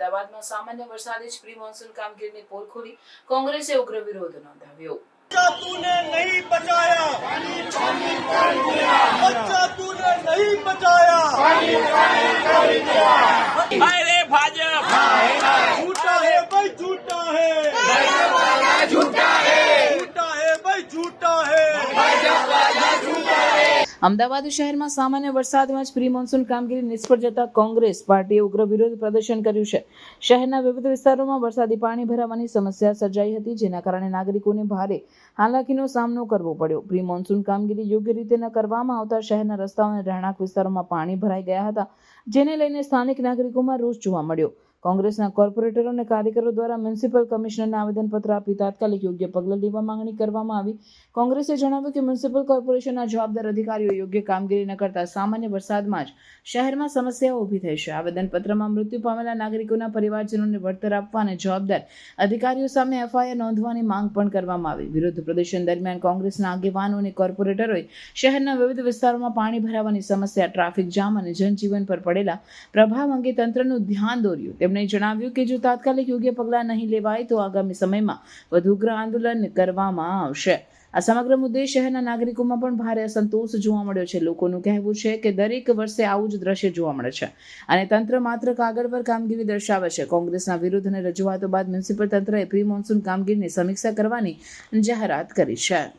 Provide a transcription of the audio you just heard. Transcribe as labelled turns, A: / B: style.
A: અમદાવાદમાં સામાન્ય વરસાદે જ પ્રી મોન્સૂન કામગીરીની પોલ ખોલી કોંગ્રેસે ઉગ્ર વિરોધ નોંધાવ્યો.
B: નહીં બચાયા. બચ્ચા નહીં બચાયા.
C: અરે ભાજપ.
A: અમદાવાદ શહેરમાં સામાન્ય વરસાદમાં જ પ્રી મોન્સૂન કામગીરી નિષ્ફળ જતા કોંગ્રેસ પાર્ટીએ ઉગ્ર વિરોધ પ્રદર્શન કર્યું છે. શહેરના વિવિધ વિસ્તારોમાં વરસાદી પાણી ભરાવાની સમસ્યા સર્જાઈ હતી, જેના કારણે નાગરિકોને ભારે હાલાકીનો સામનો કરવો પડ્યો. પ્રી મોન્સૂન કામગીરી યોગ્ય રીતે ન કરવામાં આવતા શહેરના રસ્તાઓ અને રહેણાંક વિસ્તારોમાં પાણી ભરાઈ ગયા હતા, જેને લઈને સ્થાનિક નાગરિકોમાં રોષ જોવા મળ્યો. કોંગ્રેસના કોર્પોરેટરો અને કાર્યકરો દ્વારા મ્યુનિસિપલ કમિશનરને આવેદનપત્ર આપી તાત્કાલિક યોગ્ય પગલાં લેવા માંગણી કરવામાં આવી. કોંગ્રેસે જણાવ્યું કે મ્યુનિસિપલ કોર્પોરેશનના જવાબદાર અધિકારીઓ યોગ્ય કામગીરી ન કરતા સામાન્ય વરસાદમાં જ શહેરમાં સમસ્યાઓ ઊભી થઈ છે. આવેદનપત્રમાં મૃત્યુ પામેલા નાગરિકોના પરિવારજનોને વળતર આપવા અને જવાબદાર અધિકારીઓ સામે એફઆઈઆર નોંધવાની માંગ પણ કરવામાં આવી. વિરોધ પ્રદર્શન દરમિયાન કોંગ્રેસના આગેવાનો અને કોર્પોરેટરોએ શહેરના વિવિધ વિસ્તારોમાં પાણી ભરાવાની સમસ્યા, ટ્રાફિક જામ અને જનજીવન પર પડેલા પ્રભાવ અંગે તંત્રનું ધ્યાન દોર્યું. તેમણે જણાવ્યું કે જો તાત્કાલિક યોગ્ય પગલાં નહીં લેવાય તો આગામી સમયમાં વધુ ઉગ્ર આંદોલન કરવામાં આવશે. આ સમગ્ર મુદ્દે શહેરના નાગરિકોમાં પણ ભારે અસંતોષ જોવા મળ્યો છે. લોકોનું કહેવું છે કે દરેક વર્ષે આવું જ દ્રશ્ય જોવા મળે છે અને તંત્ર માત્ર કાગળ પર કામગીરી દર્શાવે છે. કોંગ્રેસના વિરોધ અને રજૂઆતો બાદ મ્યુનિસિપલ તંત્રએ પ્રી મોન્સૂન કામગીરીની સમીક્ષા કરવાની જાહેરાત કરી છે.